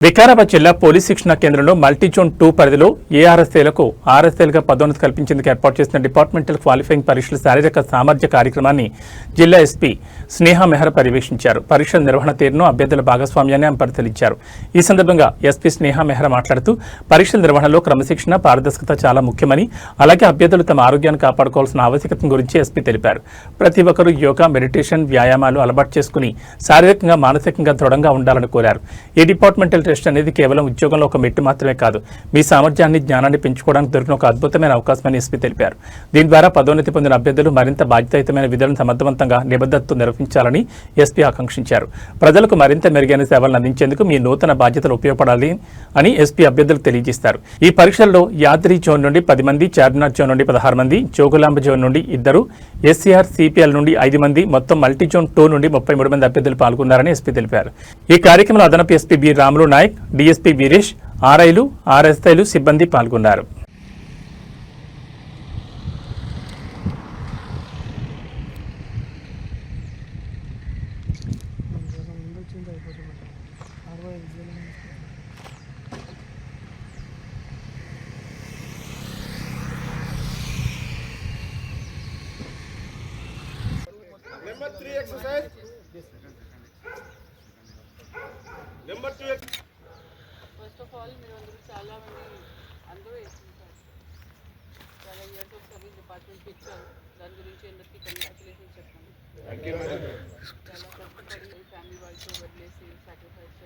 వికారాబాద్ జిల్లా పోలీస్ శిక్షణ కేంద్రంలో మల్టీజోన్ టూ పరిధిలో ఏఆర్ఎస్ఏలకు ఆర్ఎస్ఏలుగా పదోన్నతి కల్పించేందుకు ఏర్పాటు చేసిన డిపార్ట్మెంటల్ క్వాలిఫైయింగ్ పరీక్షల శారీరక సామర్థ్య కార్యక్రమాన్ని జిల్లా ఎస్పీ స్నేహ మెహర్ పర్యవేక్షించారు. పరీక్షల నిర్వహణ తీరును అభ్యర్థుల భాగస్వామ్యాన్ని ఆమె పరిశీలించారు. ఈ సందర్భంగా ఎస్పీ స్నేహ మెహర్ మాట్లాడుతూ పరీక్షల నిర్వహణలో క్రమశిక్షణ పారదర్శకత చాలా ముఖ్యమని అలాగే అభ్యర్థులు తమ ఆరోగ్యాన్ని కాపాడుకోవాల్సిన ఆవశ్యకత గురించి ఎస్పీ తెలిపారు. ప్రతి ఒక్కరూ యోగా మెడిటేషన్ వ్యాయామాలు అలవాటు చేసుకుని శారీరకంగా మానసికంగా దృఢంగా ఉండాలని కోరారు. ఈ డిపార్ట్మెంటల్ టెస్ట్ అనేది కేవలం ఉద్యోగంలో ఒక మెట్టు మాత్రమే కాదు. మీ సామర్థ్యాన్ని జ్ఞానాన్ని పెంచుకోవడానికి దొరికిన ఒక అద్భుతమైన అవకాశమని ఎస్పీ తెలిపారు. దీని ద్వారా పదోన్నతి పొందిన అభ్యర్థులు మరింత బాధ్యతాయుతమైన విధులను సమర్థవంతంగా నిబద్ధతతో నిర్వహించాలని ఎస్పీ ఆకాంక్షించారు. ప్రజలకు మరింత మెరుగైన సేవలను అందించేందుకు మీ నూతన బాధ్యతలు ఉపయోగపడాలి అని ఎస్పీ అభ్యర్థులు తెలియజేస్తారు. ఈ పరీక్షల్లో యాద్రి జోన్ నుండి పది మంది చార్మినార్ జోన్ నుండి పదహారు మంది జోగులాంబ జోన్ నుండి ఇద్దరు ఎస్సీఆర్ సిపిఎల్ నుండి ఐదు మంది మొత్తం మల్టీ జోన్ టూ నుండి ముప్పై మూడు మంది అభ్యర్థులు పాల్గొన్నారని ఎస్పీ తెలిపారు. ఈ కార్యక్రమంలో అదనపు SP B Ramulu Nayak DSP Veeresh ఆర్ఐలు ఆర్ఎస్ఐలు సిబ్బంది పాల్గొన్నారు Number three exercise. Number two. exercise. First of all మీరు అందరూ చాలా మంది అందరూ వేసుకుంటారు చాలా ఇయర్స్ ఆఫ్ సర్వీస్ డిపార్ట్మెంట్కి ఇచ్చారు దాని గురించి అందరికీ కంగ్రాచులేషన్స్ చెప్పండి చాలా కష్టపడి ఫ్యామిలీ వాళ్ళతో వదిలేసి సాక్రిఫైస్